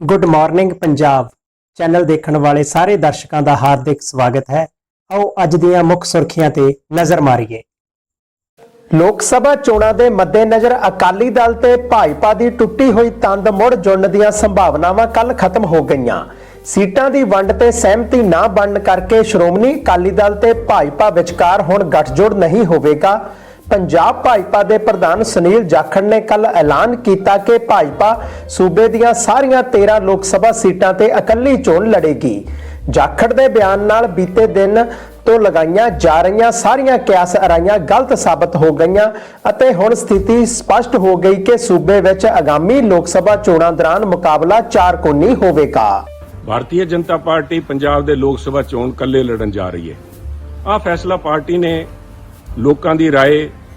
Good morning Punjab channel ਦੇਖਣ ਵਾਲੇ ਸਾਰੇ ਦਰਸ਼ਕਾਂ ਦਾ ਹਾਰਦਿਕ ਸਵਾਗਤ ਹੈ। ਆਓ ਅੱਜ ਦੀਆਂ ਮੁੱਖ ਸੁਰਖੀਆਂ ਤੇ ਨਜ਼ਰ ਮਾਰੀਏ। ਲੋਕ ਸਭਾ ਚੋਣਾਂ ਦੇ ਮੱਦੇਨਜ਼ਰ ਅਕਾਲੀ ਦਲ ਤੇ ਭਾਜਪਾ ਦੀ ਟੁੱਟੀ ਹੋਈ ਤੰਦ ਮੁੜ ਜੁੜਨ ਦੀਆਂ ਸੰਭਾਵਨਾਵਾਂ ਕੱਲ ਖਤਮ ਹੋ ਗਈਆਂ। ਸੀਟਾਂ ਦੀ ਵੰਡ ਤੇ ਸਹਿਮਤੀ ਨਾ ਬਣਨ ਕਰਕੇ ਸ਼੍ਰੋਮਣੀ ਅਕਾਲੀ ਦਲ ਤੇ ਭਾਜਪਾ ਵਿਚਕਾਰ ਹੁਣ ਗੱਠਜੋੜ ਨਹੀਂ ਹੋਵੇਗਾ। ਪੰਜਾਬ ਭਾਜਪਾ ਦੇ ਪ੍ਰਧਾਨ ਸੁਨੀਲ ਜਾਖੜ ਨੇ ਕੱਲ ਐਲਾਨ ਕੀਤਾ ਕਿ ਭਾਜਪਾ ਸੂਬੇ ਦੀਆਂ ਸਾਰੀਆਂ 13 ਲੋਕ ਸਭਾ ਸੀਟਾਂ ਤੇ ਇਕੱਲੀ ਚੋਣ ਲੜੇਗੀ। ਜਾਖੜ ਦੇ ਬਿਆਨ ਨਾਲ ਬੀਤੇ ਦਿਨ ਤੋਂ ਲਗਾਈਆਂ ਜਾ ਰਹੀਆਂ ਸਾਰੀਆਂ ਕਿਆਸ ਅਰਾਈਆਂ ਗਲਤ ਸਾਬਤ ਹੋ ਗਈਆਂ ਅਤੇ ਹੁਣ ਸਥਿਤੀ ਸਪਸ਼ਟ ਹੋ ਗਈ ਕਿ ਸੂਬੇ ਵਿੱਚ ਆਗਾਮੀ ਲੋਕ ਸਭਾ ਚੋਣਾਂ ਦੌਰਾਨ ਮੁਕਾਬਲਾ ਚਾਰ ਕੋਣੀ ਹੋਵੇਗਾ। ਭਾਰਤੀ ਜਨਤਾ ਪਾਰਟੀ ਪੰਜਾਬ ਦੇ ਲੋਕ ਸਭਾ ਚੋਣ ਇਕੱਲੇ ਲੜਨ ਜਾ ਰਹੀ ਹੈ। ਆ ਫੈਸਲਾ ਪਾਰਟੀ ਨੇ ਲੋਕਾਂ ਦੀ ਰਾਏ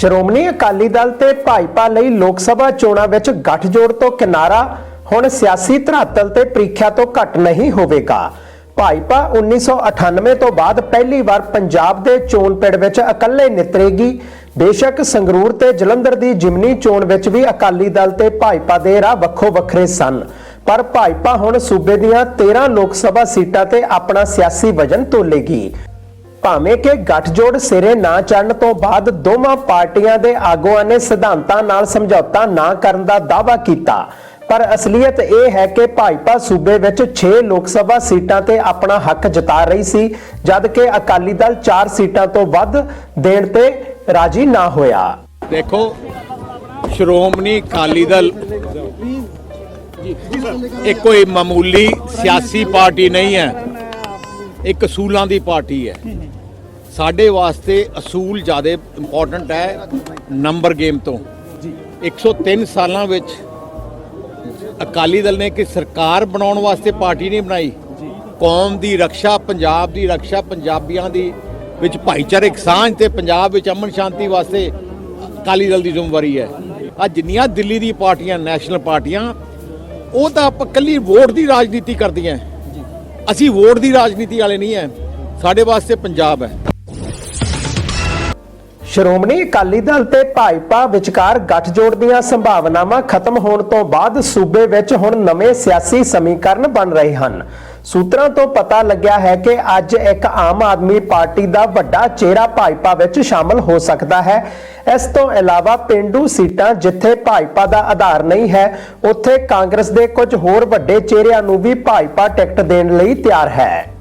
ਸ਼੍ਰੋਮਣੀ ਅਕਾਲੀ ਦਲ ਤੇ ਭਾਜਪਾ ਲਈ ਲੋਕ ਸਭਾ ਚੋਣਾਂ ਵਿੱਚ ਗੱਠਜੋੜ ਤੋਂ ਕਿਨਾਰਾ, ਹੁਣ ਸਿਆਸੀ ਧਰਾਤਲ ਤੇ ਪ੍ਰੀਖਿਆ ਤੋਂ ਘੱਟ ਨਹੀਂ ਹੋਵੇਗਾ। ਭਾਜਪਾ 1998 ਤੋਂ ਬਾਅਦ ਪਹਿਲੀ ਵਾਰ ਪੰਜਾਬ ਦੇ ਚੋਣ ਪਿੜ ਵਿੱਚ ਇਕੱਲੇ ਨਿਤਰੇਗੀ। ਬੇਸ਼ੱਕ ਸੰਗਰੂਰ ਤੇ ਜਲੰਧਰ ਦੀ ਜਿਮਨੀ ਚੋਣ ਵਿੱਚ ਵੀ ਅਕਾਲੀ ਦਲ ਤੇ ਭਾਜਪਾ ਦੇ ਰਾਹ ਵੱਖੋ ਵੱਖਰੇ ਸਨ। ਪਰ ਭਾਜਪਾ ਹੁਣ ਸੂਬੇ ਦੀਆਂ 13 ਲੋਕ ਸਭਾ ਸੀਟਾਂ ਤੇ ਆਪਣਾ ਸਿਆਸੀ ਵਜਨ ਤੋਲੇਗੀ। ਭਾਵੇਂ ਕਿ ਗੱਠਜੋੜ ਸਿਰੇ ਨਾ ਚੜਨ ਤੋਂ ਬਾਅਦ ਦੋਵਾਂ ਪਾਰਟੀਆਂ ਦੇ ਆਗੂਆਂ ਨੇ ਸਿਧਾਂਤਾਂ ਨਾਲ ਸਮਝੌਤਾ ਨਾ ਕਰਨ ਦਾ ਦਾਅਵਾ ਕੀਤਾ। ਪਰ ਅਸਲੀਅਤ ਇਹ ਹੈ ਕਿ ਭਾਜਪਾ ਸੂਬੇ ਵਿੱਚ 6 ਲੋਕ ਸਭਾ ਸੀਟਾਂ ਤੇ ਆਪਣਾ ਹੱਕ ਜਤਾ ਰਹੀ ਸੀ, ਜਦ ਕਿ ਅਕਾਲੀ ਦਲ 4 ਸੀਟਾਂ ਤੋਂ ਵੱਧ ਦੇਣ ਤੇ ਰਾਜੀ ਨਾ ਹੋਇਆ। ਦੇਖੋ, ਸ਼੍ਰੋਮਣੀ ਅਕਾਲੀ ਦਲ ਇਹ ਕੋਈ ਮਾਮੂਲੀ ਸਿਆਸੀ ਪਾਰਟੀ ਨਹੀਂ ਹੈ, ਇੱਕ ਅਸੂਲਾਂ ਦੀ ਪਾਰਟੀ ਹੈ। ਸਾਡੇ ਵਾਸਤੇ ਅਸੂਲ ਜ਼ਿਆਦਾ ਇੰਪੋਰਟੈਂਟ ਹੈ ਨੰਬਰ ਗੇਮ ਤੋਂ। 103 ਸਾਲਾਂ ਵਿੱਚ ਅਕਾਲੀ ਦਲ ਨੇ ਕਿ ਸਰਕਾਰ ਬਣਾਉਣ ਵਾਸਤੇ ਪਾਰਟੀ ਨਹੀਂ ਬਣਾਈ। ਕੌਮ ਦੀ ਰੱਖਿਆ ਪੰਜਾਬ ਦੀ ਰੱਖਿਆ ਪੰਜਾਬੀਆਂ ਦੀ ਵਿੱਚ ਭਾਈਚਾਰਕ ਸਾਂਝ ਤੇ ਪੰਜਾਬ ਵਿੱਚ ਅਮਨ ਸ਼ਾਂਤੀ ਵਾਸਤੇ ਅਕਾਲੀ ਦਲ ਦੀ ਜ਼ਿੰਮੇਵਾਰੀ ਹੈ। ਆ ਜਿੰਨੀਆਂ ਦਿੱਲੀ ਦੀ ਪਾਰਟੀਆਂ ਨੈਸ਼ਨਲ ਪਾਰਟੀਆਂ ਉਹ ਤਾਂ ਆਪਾਂ ਕੱਲੀ ਵੋਟ ਦੀ ਰਾਜਨੀਤੀ ਕਰਦੀਆਂ। ਅਸੀਂ ਵੋਟ ਦੀ ਰਾਜਨੀਤੀ ਵਾਲੇ ਨਹੀਂ ਹੈ ਸਾਡੇ ਵਾਸਤੇ ਪੰਜਾਬ ਹੈ। ਸ਼੍ਰੋਮਣੀ ਅਕਾਲੀ ਦਲ ਤੇ ਭਾਜਪਾ ਵਿਚਕਾਰ ਗੱਠਜੋੜ ਦੀਆਂ ਸੰਭਾਵਨਾਵਾਂ ਖਤਮ ਹੋਣ ਤੋਂ ਬਾਅਦ ਸੂਬੇ ਵਿੱਚ ਹੁਣ ਨਵੇਂ ਸਿਆਸੀ ਸਮੀਕਰਨ ਬਣ ਰਹੇ ਹਨ। ਸੂਤਰਾਂ ਤੋਂ ਪਤਾ ਲੱਗਿਆ ਹੈ ਕਿ ਅੱਜ ਇੱਕ ਆਮ ਆਦਮੀ ਪਾਰਟੀ ਦਾ ਵੱਡਾ ਚਿਹਰਾ ਭਾਜਪਾ ਵਿੱਚ ਸ਼ਾਮਲ ਹੋ ਸਕਦਾ ਹੈ। ਇਸ ਤੋਂ ਇਲਾਵਾ ਪਿੰਡੂ ਸੀਟਾਂ ਜਿੱਥੇ ਭਾਜਪਾ ਦਾ ਆਧਾਰ ਨਹੀਂ ਹੈ, ਉੱਥੇ ਕਾਂਗਰਸ ਦੇ ਕੁਝ ਹੋਰ ਵੱਡੇ ਚਿਹਰਿਆਂ ਨੂੰ ਵੀ ਭਾਜਪਾ ਟਿਕਟ ਦੇਣ ਲਈ ਤਿਆਰ ਹੈ।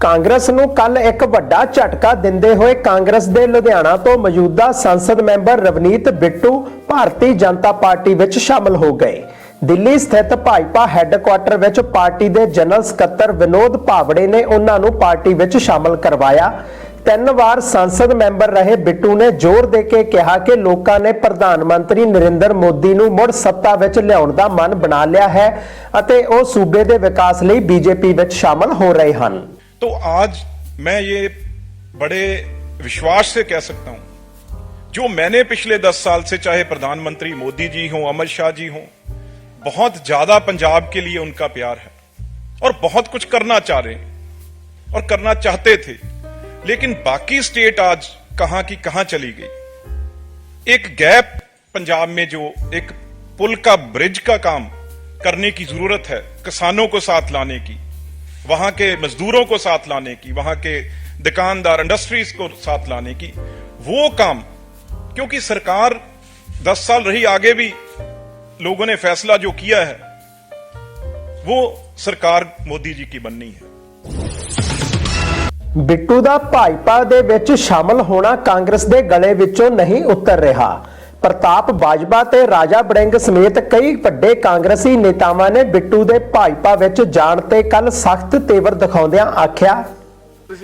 ਕਾਂਗਰਸ ਨੂੰ ਕੱਲ ਇੱਕ ਵੱਡਾ ਝਟਕਾ ਦਿੰਦੇ ਹੋਏ ਕਾਂਗਰਸ ਦੇ ਲੁਧਿਆਣਾ ਤੋਂ ਮੌਜੂਦਾ ਸੰਸਦ ਮੈਂਬਰ ਰਵਨੀਤ ਬਿੱਟੂ ਭਾਰਤੀ ਜਨਤਾ ਪਾਰਟੀ ਵਿੱਚ ਸ਼ਾਮਲ ਹੋ ਗਏ। ਦਿੱਲੀ ਸਥਿਤ ਭਾਜਪਾ ਹੈੱਡਕੁਆਟਰ ਵਿੱਚ ਪਾਰਟੀ ਦੇ ਜਨਰਲ ਸਕੱਤਰ ਵਿਨੋਦ ਭਾਵੜੇ ਨੇ ਉਹਨਾਂ ਨੂੰ ਪਾਰਟੀ ਵਿੱਚ ਸ਼ਾਮਲ ਕਰਵਾਇਆ। ਤਿੰਨ ਵਾਰ ਸੰਸਦ ਮੈਂਬਰ ਰਹੇ ਬਿੱਟੂ ਨੇ ਜ਼ੋਰ ਦੇ ਕੇ ਕਿਹਾ ਕਿ ਲੋਕਾਂ ਨੇ ਪ੍ਰਧਾਨ ਮੰਤਰੀ ਨਰਿੰਦਰ ਮੋਦੀ ਨੂੰ ਮੁੜ ਸੱਤਾ ਵਿੱਚ ਲਿਆਉਣ ਦਾ ਮਨ ਬਣਾ ਲਿਆ ਹੈ ਅਤੇ ਉਹ ਸੂਬੇ ਦੇ ਵਿਕਾਸ ਲਈ ਬੀਜੇਪੀ ਵਿੱਚ ਸ਼ਾਮਲ ਹੋ ਰਹੇ ਹਨ। तो आज मैं ये बड़े विश्वास से कह सकता हूँ, जो मैंने पिछले दस साल से चाहे प्रधानमंत्री मोदी जी हों, अमित शाह जी हों, बहुत ज़्यादा पंजाब के लिए उनका प्यार है और बहुत कुछ करना चाह रहे और करना चाहते थे, लेकिन बाकी स्टेट आज कहाँ की कहाँ चली गई? एक गैप पंजाब में जो एक पुल का ब्रिज का काम करने की ज़रूरत है, किसानों को साथ लाने की। वहां के मजदूरों को साथ लाने की वहां के दुकानदार इंडस्ट्रीज को साथ लाने की वो काम क्योंकि सरकार 10 साल रही आगे भी लोगों ने फैसला जो किया है वो सरकार मोदी जी की बननी है ਬਿੱਟੂ ਦਾ ਭਾਜਪਾ ਦੇ ਵਿੱਚ ਸ਼ਾਮਲ ਹੋਣਾ ਕਾਂਗਰਸ ਦੇ ਗਲੇ ਵਿੱਚੋਂ ਨਹੀਂ ਉਤਰ ਰਿਹਾ ਪ੍ਰਤਾਪ ਬਾਜਵਾ ਤੇ ਰਾਜਾ ਬੜਿੰਗ ਸਮੇਤ ਕਈ ਵੱਡੇ ਕਾਂਗਰਸੀ ਨੇਤਾਵਾਂ ਨੇ ਬਿੱਟੂ ਦੇ ਭਾਜਪਾ ਵਿੱਚ ਜਾਣ ਤੇ ਕੱਲ ਸਖਤ ਤੇਵਰ ਦਿਖਾਉਂਦਿਆਂ ਆਖਿਆ।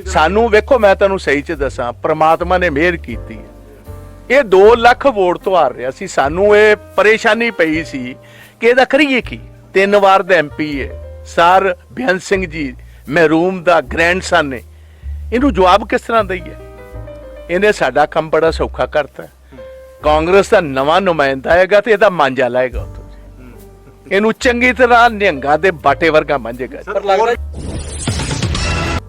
ਸਾਨੂੰ ਵੇਖੋ, ਮੈਂ ਤੁਹਾਨੂੰ ਸਹੀ ਚ ਦੱਸਾਂ, ਪ੍ਰਮਾਤਮਾ ਨੇ ਮਿਹਰ ਕੀਤੀ ਇਹ 2 ਲੱਖ ਵੋਟ ਤੋਂ ਹਾਰ ਰਿਹਾ ਸੀ। ਸਾਨੂੰ ਇਹ ਪਰੇਸ਼ਾਨੀ ਪਈ ਸੀ ਕਿ ਕਿ ਇਹਦਾ ਕਰੀਏ ਕੀ? ਤਿੰਨ ਵਾਰ ਦਾ ਐਮਪੀ ਹੈ। ਸਰ ਬਿਆਨ ਸਿੰਘ ਜੀ, ਮਹਿਰੂਮ ਦਾ ਗ੍ਰੈਂਡਸਨ ਨੇ। ਇਹਨੂੰ ਜਵਾਬ ਕਿਸ ਤਰ੍ਹਾਂ ਦਈਏ? ਇਹਨੇ ਸਾਡਾ ਕੰਮ ਬੜਾ ਸੌਖਾ ਕਰਤਾ। ਕਾਂਗਰਸ ਦਾ ਨਵਾਂ ਨੁਮਾਇੰਦਾ ਆਏਗਾ ਤੇ ਇਹਦਾ ਮਾਂਜਾ ਲਾਏਗਾ ਉੱਥੋਂ। ਇਹਨੂੰ ਚੰਗੀ ਤਰ੍ਹਾਂ ਨਿਹੰਗਾ ਦੇ ਬਾਟੇ ਵਰਗਾ ਮਾਂਜੇਗਾ।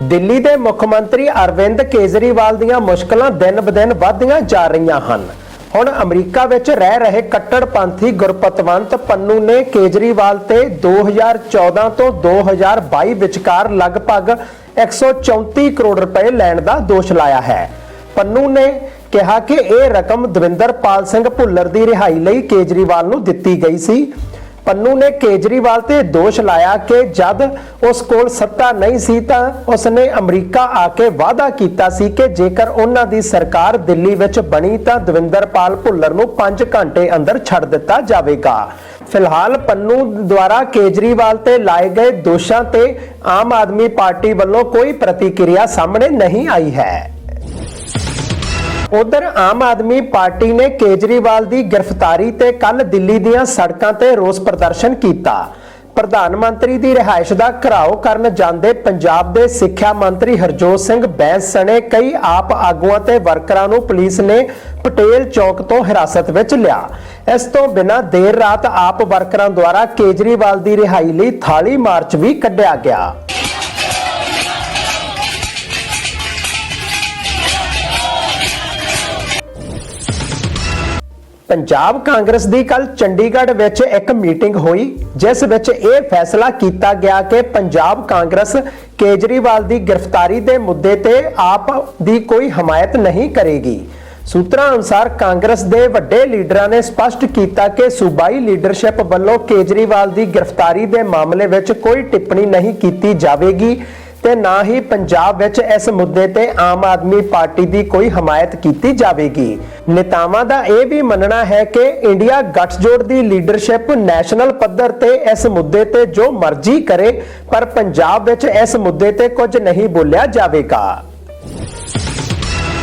ਦਿੱਲੀ ਦੇ ਮੁੱਖ ਮੰਤਰੀ ਅਰਵਿੰਦ ਕੇਜਰੀਵਾਲ ਦੀਆਂ ਮੁਸ਼ਕਲਾਂ ਦਿਨ-ਬਦਿਨ ਵਧਦੀਆਂ ਜਾ ਰਹੀਆਂ ਹਨ। ਹੁਣ ਅਮਰੀਕਾ ਵਿੱਚ ਰਹਿ ਰਹੇ ਕੱਟੜਪੰਥੀ ਗੁਰਪਤਵੰਤ ਪੰਨੂ ਨੇ ਕੇਜਰੀਵਾਲ ਤੇ 2014 ਤੋਂ 2022 ਵਿਚਕਾਰ ਲਗਭਗ 134 ਕਰੋੜ ਰੁਪਏ ਲੈਣ ਦਾ ਦੋਸ਼ ਲਾਇਆ ਹੈ। ਪੰਨੂ ਨੇ ਕਿਹਾ ਕਿ ਇਹ ਰਕਮ ਦਵਿੰਦਰਪਾਲ ਸਿੰਘ ਭੁੱਲਰ ਦੀ ਰਿਹਾਈ ਲਈ ਕੇਜਰੀਵਾਲ ਨੂੰ ਦਿੱਤੀ ਗਈ ਸੀ। ਪੰਨੂ ਨੇ ਕੇਜਰੀਵਾਲ ਤੇ ਦੋਸ਼ ਲਾਇਆ ਕਿ ਜਦ ਉਸ ਕੋਲ ਸੱਤਾ ਨਹੀਂ ਸੀ ਤਾਂ ਉਸਨੇ ਅਮਰੀਕਾ ਆ ਕੇ ਵਾਅਦਾ ਕੀਤਾ ਸੀ ਕਿ ਜੇਕਰ ਉਹਨਾਂ ਦੀ ਸਰਕਾਰ ਦਿੱਲੀ ਵਿੱਚ ਬਣੀ ਤਾਂ ਦਵਿੰਦਰਪਾਲ ਭੁੱਲਰ ਨੂੰ 5 ਘੰਟੇ ਅੰਦਰ ਛੱਡ ਦਿੱਤਾ ਜਾਵੇਗਾ। ਫਿਲਹਾਲ ਪੰਨੂ ਦੁਆਰਾ ਕੇਜਰੀਵਾਲ ਤੇ ਲਾਏ ਗਏ ਦੋਸ਼ਾਂ ਤੇ ਆਮ ਆਦਮੀ ਪਾਰਟੀ ਵੱਲੋਂ ਕੋਈ ਪ੍ਰਤੀਕਿਰਿਆ ਸਾਹਮਣੇ ਨਹੀਂ ਆਈ ਹੈ। ਉਧਰ ਆਮ ਆਦਮੀ ਪਾਰਟੀ ਨੇ ਕੇਜਰੀਵਾਲ ਦੀ ਗ੍ਰਿਫਤਾਰੀ ਤੇ ਕੱਲ ਦਿੱਲੀ ਦੀਆਂ ਸੜਕਾਂ ਤੇ ਰੋਸ ਪ੍ਰਦਰਸ਼ਨ ਕੀਤਾ। ਪ੍ਰਧਾਨ ਮੰਤਰੀ ਦੀ ਰਿਹਾਇਸ਼ ਦਾ ਘਰਾਓ ਕਰਨ ਜਾਂਦੇ ਪੰਜਾਬ ਦੇ ਸਿੱਖਿਆ ਮੰਤਰੀ ਹਰਜੋਤ ਸਿੰਘ ਬੈਂਸ ਸਣੇ ਕਈ ਆਪ ਆਗੂਆਂ ਤੇ ਵਰਕਰਾਂ ਨੂੰ ਪੁਲਿਸ ਨੇ ਪਟੇਲ ਚੌਕ ਤੋਂ ਹਿਰਾਸਤ ਵਿੱਚ ਲਿਆ। ਇਸ ਤੋਂ ਬਿਨਾਂ ਦੇਰ ਰਾਤ ਆਪ ਵਰਕਰਾਂ ਦੁਆਰਾ ਕੇਜਰੀਵਾਲ ਦੀ ਰਿਹਾਈ ਲਈ ਥਾਲੀ ਮਾਰਚ ਵੀ ਕੱਢਿਆ ਗਿਆ। ਪੰਜਾਬ ਕਾਂਗਰਸ ਦੀ ਕੱਲ ਚੰਡੀਗੜ੍ਹ ਵਿੱਚ ਇੱਕ ਮੀਟਿੰਗ ਹੋਈ, ਜਿਸ ਵਿੱਚ ਇਹ ਫੈਸਲਾ ਕੀਤਾ ਗਿਆ ਕਿ ਪੰਜਾਬ ਕਾਂਗਰਸ ਕੇਜਰੀਵਾਲ ਦੀ ਗ੍ਰਿਫਤਾਰੀ ਦੇ ਮੁੱਦੇ ਤੇ ਆਪ ਦੀ ਕੋਈ ਹਮਾਇਤ ਨਹੀਂ ਕਰੇਗੀ। ਸੂਤਰਾਂ ਅਨੁਸਾਰ ਕਾਂਗਰਸ ਦੇ ਵੱਡੇ ਲੀਡਰਾਂ ਨੇ ਸਪਸ਼ਟ ਕੀਤਾ ਕਿ ਸੂਬਾਈ ਲੀਡਰਸ਼ਿਪ ਵੱਲੋਂ ਕੇਜਰੀਵਾਲ ਦੀ ਗ੍ਰਿਫਤਾਰੀ ਦੇ ਮਾਮਲੇ ਵਿੱਚ ਕੋਈ ਟਿੱਪਣੀ ਨਹੀਂ ਕੀਤੀ ਜਾਵੇਗੀ। ਤੇ ਨਾ ਹੀ ਪੰਜਾਬ ਵਿੱਚ ਇਸ ਮੁੱਦੇ ਤੇ ਆਮ ਆਦਮੀ ਪਾਰਟੀ ਦੀ ਕੋਈ ਹਮਾਇਤ ਕੀਤੀ ਜਾਵੇਗੀ। ਨੇਤਾਵਾਂ ਦਾ ਇਹ ਵੀ ਮੰਨਣਾ ਹੈ ਕਿ ਇੰਡੀਆ ਗੱਠਜੋੜ ਦੀ ਲੀਡਰਸ਼ਿਪ ਨੈਸ਼ਨਲ ਪੱਧਰ ਤੇ ਇਸ ਮੁੱਦੇ ਤੇ ਜੋ ਮਰਜ਼ੀ ਕਰੇ, ਪਰ ਪੰਜਾਬ ਵਿੱਚ ਇਸ ਮੁੱਦੇ ਤੇ ਕੁਝ ਨਹੀਂ ਬੋਲਿਆ ਜਾਵੇਗਾ।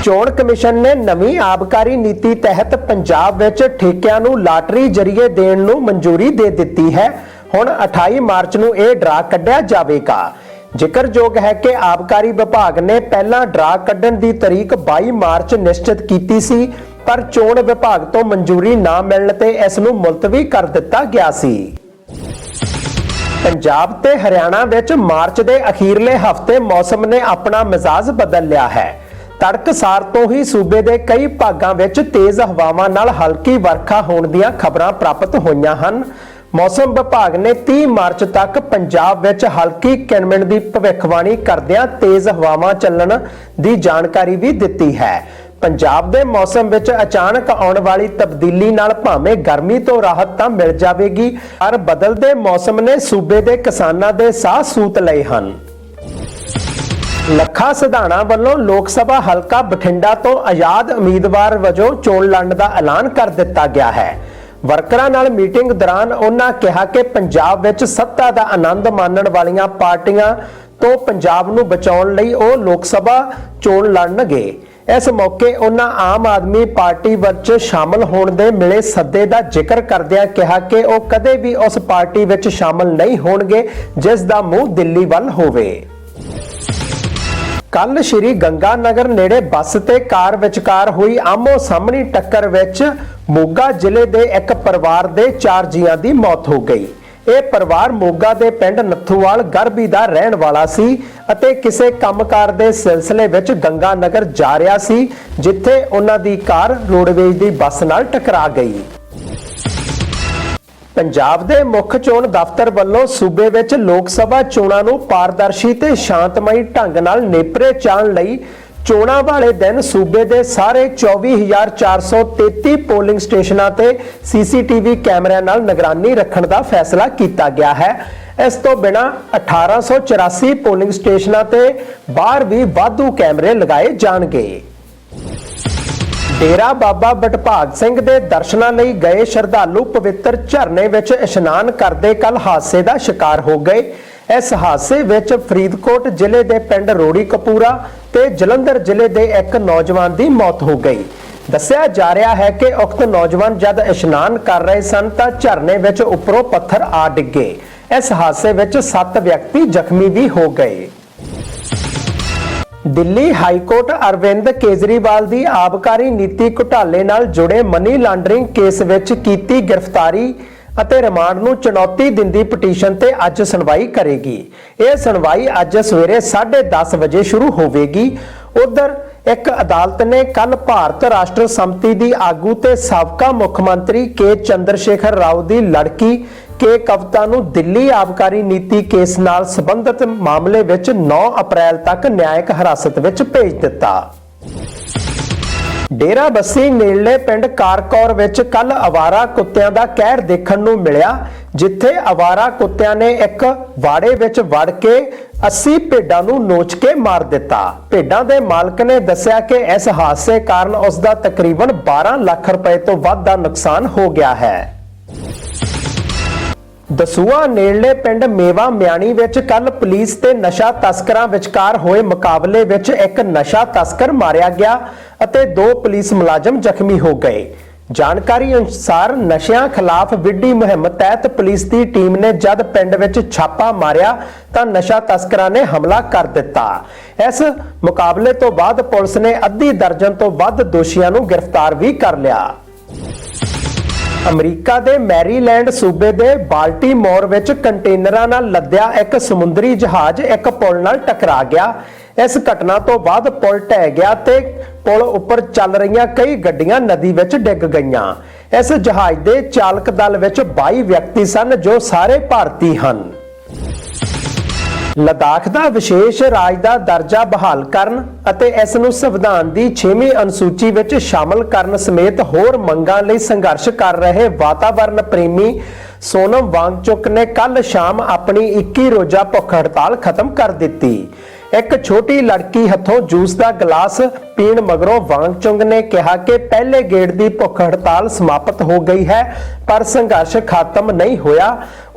ਚੋਣ ਕਮਿਸ਼ਨ ਨੇ ਨਵੀਂ ਆਬਕਾਰੀ ਨੀਤੀ ਤਹਿਤ ਪੰਜਾਬ ਵਿੱਚ ਠੇਕਿਆਂ ਨੂੰ ਲਾਟਰੀ ਜ਼ਰੀਏ ਦੇਣ ਨੂੰ ਮਨਜ਼ੂਰੀ ਦੇ ਦਿੱਤੀ ਹੈ। ਹੁਣ 28 ਮਾਰਚ ਨੂੰ ਇਹ ਡਰਾ ਕੱਢਿਆ ਜਾਵੇਗਾ। ਜ਼ਿਕਰਯੋਗ ਹੈ ਕਿ ਆਬਕਾਰੀ ਵਿਭਾਗ ਨੇ ਪਹਿਲਾਂ ਡਰਾ ਕੱਢਣ ਦੀ ਤਾਰੀਖ 22 ਮਾਰਚ ਨਿਸ਼ਚਿਤ ਕੀਤੀ ਸੀ, ਪਰ ਚੋਣ ਵਿਭਾਗ ਤੋਂ ਮਨਜ਼ੂਰੀ ਨਾ ਮਿਲਣ ਤੇ ਇਸ ਨੂੰ ਮੁਲਤਵੀ ਕਰ ਦਿੱਤਾ ਗਿਆ ਸੀ। ਪੰਜਾਬ ਤੇ ਹਰਿਆਣਾ ਵਿੱਚ ਮਾਰਚ ਦੇ ਅਖੀਰਲੇ ਹਫ਼ਤੇ ਮੌਸਮ ਨੇ ਆਪਣਾ ਮਿਜ਼ਾਜ ਬਦਲ ਲਿਆ ਹੈ। ਤੜਕਸਾਰ ਤੋਂ ਹੀ ਸੂਬੇ ਦੇ ਕਈ ਭਾਗਾਂ ਵਿੱਚ ਤੇਜ਼ ਹਵਾਵਾਂ ਨਾਲ ਹਲਕੀ ਵਰਖਾ ਹੋਣ ਦੀਆਂ ਖਬਰਾਂ ਪ੍ਰਾਪਤ ਹੋਈਆਂ ਹਨ। ਮੌਸਮ ਵਿਭਾਗ ਨੇ 30 ਮਾਰਚ ਤੱਕ ਪੰਜਾਬ ਵਿੱਚ ਹਲਕੀ ਕਿਣਮਿਣ ਦੀ ਭਵਿੱਖਬਾਣੀ ਕਰਦਿਆਂ ਤੇਜ਼ ਹਵਾਵਾਂ ਚੱਲਣ ਦੀ ਜਾਣਕਾਰੀ ਵੀ ਦਿੱਤੀ ਹੈ। ਪੰਜਾਬ ਦੇ ਮੌਸਮ ਵਿੱਚ ਅਚਾਨਕ ਆਉਣ ਵਾਲੀ ਤਬਦੀਲੀ ਨਾਲ ਭਾਵੇਂ ਗਰਮੀ ਤੋਂ ਰਾਹਤ ਤਾਂ ਮਿਲ ਜਾਵੇਗੀ, ਪਰ ਬਦਲਦੇ ਮੌਸਮ ਨੇ ਸੂਬੇ ਦੇ ਕਿਸਾਨਾਂ ਦੇ ਸਾਹ ਸੂਤ ਲਏ ਹਨ। ਲੱਖਾ ਸਿਧਾਣਾ ਵੱਲੋਂ ਲੋਕ ਸਭਾ ਹਲਕਾ ਬਠਿੰਡਾ ਤੋਂ ਆਜ਼ਾਦ ਉਮੀਦਵਾਰ ਵਜੋਂ ਚੋਣ ਲੜਨ ਦਾ ਐਲਾਨ ਕਰ ਦਿੱਤਾ ਗਿਆ ਹੈ। ਵਰਕਰਾਂ ਨਾਲ ਮੀਟਿੰਗ ਦੌਰਾਨ ਉਹਨਾਂ ਕਿਹਾ ਕਿ ਪੰਜਾਬ ਵਿੱਚ ਸੱਤਾ ਦਾ ਆਨੰਦ ਮਾਣਨ ਵਾਲੀਆਂ ਪਾਰਟੀਆਂ ਤੋਂ ਪੰਜਾਬ ਨੂੰ ਬਚਾਉਣ ਲਈ ਉਹ ਲੋਕ ਸਭਾ ਚੋਣ ਲੜਨਗੇ। ਇਸ ਮੌਕੇ ਉਹਨਾਂ ਆਮ ਆਦਮੀ ਪਾਰਟੀ ਵਿੱਚ ਸ਼ਾਮਲ ਹੋਣ ਦੇ ਮਿਲੇ ਸੱਦੇ ਦਾ ਜ਼ਿਕਰ ਕਰਦਿਆਂ ਕਿਹਾ ਕਿ ਉਹ ਕਦੇ ਵੀ ਉਸ ਪਾਰਟੀ ਵਿੱਚ ਸ਼ਾਮਲ ਨਹੀਂ ਹੋਣਗੇ, ਜਿਸ ਦਾ ਮੂੰਹ ਦਿੱਲੀ ਵੱਲ ਹੋਵੇ। ਕੱਲ ਸ਼੍ਰੀ ਗੰਗਾ ਨਗਰ ਨੇੜੇ ਬੱਸ ਤੇ ਕਾਰ ਵਿਚਕਾਰ ਹੋਈ ਆਮੋ ਸਾਹਮਣੀ ਟੱਕਰ ਵਿੱਚ ਮੋਗਾ ਜ਼ਿਲ੍ਹੇ ਦੇ ਇੱਕ ਪਰਿਵਾਰ ਦੇ 4 ਜੀਆਂ ਦੀ ਮੌਤ ਹੋ ਗਈ। ਇਹ ਪਰਿਵਾਰ ਮੋਗਾ ਦੇ ਪਿੰਡ ਨੱਥੂਵਾਲ ਗਰਬੀ ਦਾ ਰਹਿਣ ਵਾਲਾ ਸੀ ਅਤੇ ਕਿਸੇ ਕੰਮਕਾਰ ਦੇ ਸਿਲਸਿਲੇ ਵਿੱਚ ਗੰਗਾ ਨਗਰ ਜਾ ਰਿਹਾ ਸੀ, ਜਿੱਥੇ ਉਹਨਾਂ ਦੀ ਕਾਰ ਰੋਡਵੇਜ਼ ਦੀ ਬੱਸ ਨਾਲ ਟਕਰਾ ਗਈ। ਪੰਜਾਬ ਦੇ ਮੁੱਖ ਚੋਣ ਦਫ਼ਤਰ ਵੱਲੋਂ ਸੂਬੇ ਵਿੱਚ ਲੋਕ ਸਭਾ ਚੋਣਾਂ ਨੂੰ ਪਾਰਦਰਸ਼ੀ ਤੇ ਸ਼ਾਂਤਮਈ ਢੰਗ ਨਾਲ ਨੇਪਰੇ ਚਾਣ ਲਈ ਚੋਣਾਂ ਵਾਲੇ ਦਿਨ ਸੂਬੇ ਦੇ ਸਾਰੇ 24433 ਪੋਲਿੰਗ ਸਟੇਸ਼ਨਾਂ ਤੇ ਸੀਸੀਟੀਵੀ ਕੈਮਰਿਆਂ ਨਾਲ ਨਿਗਰਾਨੀ ਰੱਖਣ ਦਾ ਫੈਸਲਾ ਕੀਤਾ ਗਿਆ ਹੈ। ਇਸ ਤੋਂ ਬਿਨਾ 1884 ਪੋਲਿੰਗ ਸਟੇਸ਼ਨਾਂ ਤੇ ਬਾਹਰ ਵੀ ਵਾਧੂ ਕੈਮਰੇ ਲਗਾਏ ਜਾਣਗੇ। ਡੇਰਾ ਬਾਬਾ ਬਟਭਾਗ ਸਿੰਘ ਦੇ ਦਰਸ਼ਨਾਂ ਲਈ ਗਏ ਸ਼ਰਧਾਲੂ ਪਵਿੱਤਰ ਝਰਨੇ ਵਿੱਚ ਇਸ਼ਨਾਨ ਕਰਦੇ ਕੱਲ ਹਾਦਸੇ ਦਾ ਸ਼ਿਕਾਰ ਹੋ ਗਏ। ਇਸ ਹਾਦਸੇ ਵਿੱਚ ਫਰੀਦਕੋਟ ਜ਼ਿਲ੍ਹੇ ਦੇ ਪਿੰਡ ਰੋੜੀ ਕਪੂਰਾ ਤੇ ਜਲੰਧਰ ਜ਼ਿਲ੍ਹੇ ਦੇ ਇੱਕ ਨੌਜਵਾਨ ਦੀ ਮੌਤ ਹੋ ਗਈ। ਦੱਸਿਆ ਜਾ ਰਿਹਾ ਹੈ ਕਿ ਉਕਤ ਨੌਜਵਾਨ ਜਦ ਇਸ਼ਨਾਨ ਕਰ ਰਹੇ ਸਨ ਤਾਂ ਝਰਨੇ ਵਿੱਚ ਉੱਪਰੋਂ ਪੱਥਰ ਆ ਡਿੱਗੇ। ਇਸ ਹਾਦਸੇ ਵਿੱਚ 7 ਵਿਅਕਤੀ ਜ਼ਖਮੀ ਵੀ ਹੋ ਗਏ। ਦਿੱਲੀ ਹਾਈ ਕੋਰਟ ਅਰਵਿੰਦ ਕੇਜਰੀਵਾਲ ਦੀ ਆਬਕਾਰੀ ਨੀਤੀ ਘੁਟਾਲੇ ਨਾਲ ਜੁੜੇ ਮਨੀ ਲਾਂਡਰਿੰਗ ਕੇਸ ਵਿੱਚ ਕੀਤੀ ਗ੍ਰਿਫਤਾਰੀ ਅਤੇ ਰਿਮਾਂਡ ਨੂੰ ਚੁਣੌਤੀ ਦਿੰਦੀ ਪਟੀਸ਼ਨ ਤੇ ਅੱਜ ਸੁਣਵਾਈ ਕਰੇਗੀ। ਇਹ ਸੁਣਵਾਈ ਅੱਜ ਸਵੇਰੇ 10:30 ਵਜੇ ਸ਼ੁਰੂ ਹੋਵੇਗੀ। ਉਧਰ ਇੱਕ ਅਦਾਲਤ ਨੇ ਕੱਲ ਭਾਰਤ ਰਾਸ਼ਟਰ ਸੰਮਤੀ ਦੀ ਆਗੂ ਤੇ ਸਾਬਕਾ ਮੁੱਖ ਮੰਤਰੀ ਕੇ ਚੰਦਰ ਸ਼ੇਖਰ ਰਾਓ ਦੀ ਲੜਕੀ ਕੇ ਕਵਤਾ ਨੂੰ ਦਿੱਲੀ ਆਬਕਾਰੀ ਨੀਤੀ ਕੇਸ ਨਾਲ ਸੰਬੰਧਿਤ ਮਾਮਲੇ ਵਿੱਚ 9 ਅਪ੍ਰੈਲ ਤੱਕ ਨਿਆਇਕ ਹਿਰਾਸਤ ਵਿੱਚ ਭੇਜ ਦਿੱਤਾ। ਡੇਰਾ ਬੱਸੀ ਨੇੜਲੇ ਪਿੰਡ ਕਾਰਕੌਰ ਵਿੱਚ ਕੱਲ ਅਵਾਰਾ ਕੁੱਤਿਆਂ ਦਾ ਕਹਿਰ ਦੇਖਣ ਨੂੰ ਮਿਲਿਆ, ਜਿੱਥੇ ਅਵਾਰਾ ਕੁੱਤਿਆਂ ਨੇ ਇੱਕ ਵਾੜੇ ਵਿੱਚ ਵੜ ਕੇ 80 ਭੇਡਾਂ ਨੂੰ ਨੋਚ ਕੇ ਮਾਰ ਦਿੱਤਾ। ਭੇਡਾਂ ਦੇ ਮਾਲਕ ਨੇ ਦੱਸਿਆ ਕਿ ਇਸ ਹਾਦਸੇ ਕਾਰਨ ਉਸ ਦਾ ਤਕਰੀਬਨ 12 ਲੱਖ ਰੁਪਏ ਤੋਂ ਵੱਧ ਦਾ ਨੁਕਸਾਨ ਹੋ ਗਿਆ ਹੈ। ਦਸੂਆ ਨੇੜਲੇ ਪਿੰਡ ਮੇਵਾ ਮਿਆਣੀ ਵਿੱਚ ਕੱਲ ਪੁਲਿਸ ਤੇ ਨਸ਼ਾ ਤਸਕਰਾਂ ਵਿਚਕਾਰ ਹੋਏ ਮੁਕਾਬਲੇ ਵਿੱਚ ਇੱਕ ਨਸ਼ਾ ਤਸਕਰ ਮਾਰਿਆ ਗਿਆ ਅਤੇ ਦੋ ਪੁਲਿਸ ਮੁਲਾਜ਼ਮ ਜ਼ਖਮੀ ਹੋ ਗਏ। ਜਾਣਕਾਰੀ ਅਨੁਸਾਰ ਨਸ਼ਿਆਂ ਖਿਲਾਫ ਵਿੱਢੀ ਮੁਹਿੰਮ ਤਹਿਤ ਪੁਲਿਸ ਦੀ ਟੀਮ ਨੇ ਜਦ ਪਿੰਡ ਵਿੱਚ ਛਾਪਾ ਮਾਰਿਆ ਤਾਂ ਨਸ਼ਾ ਤਸਕਰਾਂ ਨੇ ਹਮਲਾ ਕਰ ਦਿੱਤਾ। ਇਸ ਮੁਕਾਬਲੇ ਤੋਂ ਬਾਅਦ ਪੁਲਿਸ ਨੇ ਅੱਧੀ ਦਰਜਨ ਤੋਂ ਵੱਧ ਦੋਸ਼ੀਆਂ ਨੂੰ ਗ੍ਰਿਫਤਾਰ ਵੀ ਕਰ ਲਿਆ। ਅਮਰੀਕਾ ਦੇ ਮੈਰੀਲੈਂਡ ਸੂਬੇ ਦੇ ਬਾਲਟੀਮੋਰ ਵਿੱਚ ਕੰਟੇਨਰਾਂ ਨਾਲ ਲੱਦਿਆ ਇੱਕ ਸਮੁੰਦਰੀ ਜਹਾਜ਼ ਇੱਕ ਪੁਲ ਨਾਲ ਟਕਰਾ ਗਿਆ। ਇਸ ਘਟਨਾ ਤੋਂ ਬਾਅਦ ਪੁਲ ਢਹਿ ਗਿਆ ਤੇ ਪੁਲ ਉੱਪਰ ਚੱਲ ਰਹੀਆਂ ਕਈ ਗੱਡੀਆਂ ਨਦੀ ਵਿੱਚ ਡਿੱਗ ਗਈਆਂ। ਇਸ ਜਹਾਜ਼ ਦੇ ਚਾਲਕ ਦਲ ਵਿੱਚ 22 ਵਿਅਕਤੀ ਸਨ ਜੋ ਸਾਰੇ ਭਾਰਤੀ ਹਨ। ਲਦਾਖ ਦਾ ਵਿਸ਼ੇਸ਼ ਰਾਜ ਦਾ ਦਰਜਾ ਬਹਾਲ ਕਰਨ ਅਤੇ ਇਸ ਨੂੰ ਸੰਵਿਧਾਨ ਦੀ 6ਵੀਂ ਅਨੁਸੂਚੀ ਵਿੱਚ ਸ਼ਾਮਲ ਕਰਨ ਸਮੇਤ ਹੋਰ ਮੰਗਾਂ ਲਈ ਸੰਘਰਸ਼ ਕਰ ਰਹੇ ਵਾਤਾਵਰਣ ਪ੍ਰੇਮੀ ਸੋਨਮ ਵਾਂਗਚੁਕ ਨੇ ਕੱਲ ਸ਼ਾਮ ਆਪਣੀ 21 ਰੋਜ਼ਾ ਭੁੱਖ ਹੜਤਾਲ ਖਤਮ ਕਰ ਦਿੱਤੀ। ਇੱਕ ਛੋਟੀ ਲੜਕੀ ਹੱਥੋਂ ਜੂਸ ਦਾ ਗਲਾਸ ਪੀਣ ਮਗਰੋਂ ਵਾਂਗਚੁੰਗ ਨੇ ਕਿਹਾ ਕਿ ਪਹਿਲੇ ਗੇੜ ਦੀ ਭੁੱਖ ਹੜਤਾਲ ਸਮਾਪਤ ਹੋ ਗਈ ਹੈ, ਪਰ ਸੰਘਰਸ਼ ਖਤਮ ਨਹੀਂ ਹੋਇਆ।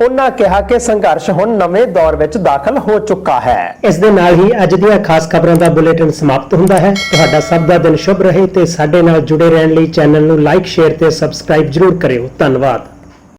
ਉਹਨਾਂ ਕਿਹਾ ਕਿ ਸੰਘਰਸ਼ ਹੁਣ ਨਵੇਂ ਦੌਰ ਵਿੱਚ ਦਾਖਲ ਹੋ ਚੁੱਕਾ ਹੈ। ਇਸ ਦੇ ਨਾਲ ਹੀ ਅੱਜ ਦੀਆਂ ਖਾਸ ਖਬਰਾਂ ਦਾ ਬੁਲੇਟਿਨ ਸਮਾਪਤ ਹੁੰਦਾ ਹੈ। ਤੁਹਾਡਾ ਸਭ ਦਾ ਦਿਨ ਸ਼ੁਭ ਰਹੇ ਤੇ ਸਾਡੇ ਨਾਲ ਜੁੜੇ ਰਹਿਣ ਲਈ ਚੈਨਲ ਨੂੰ ਲਾਈਕ, ਸ਼ੇਅਰ ਤੇ ਸਬਸਕ੍ਰਾਈਬ ਜਰੂਰ ਕਰਿਓ। ਧੰਨਵਾਦ।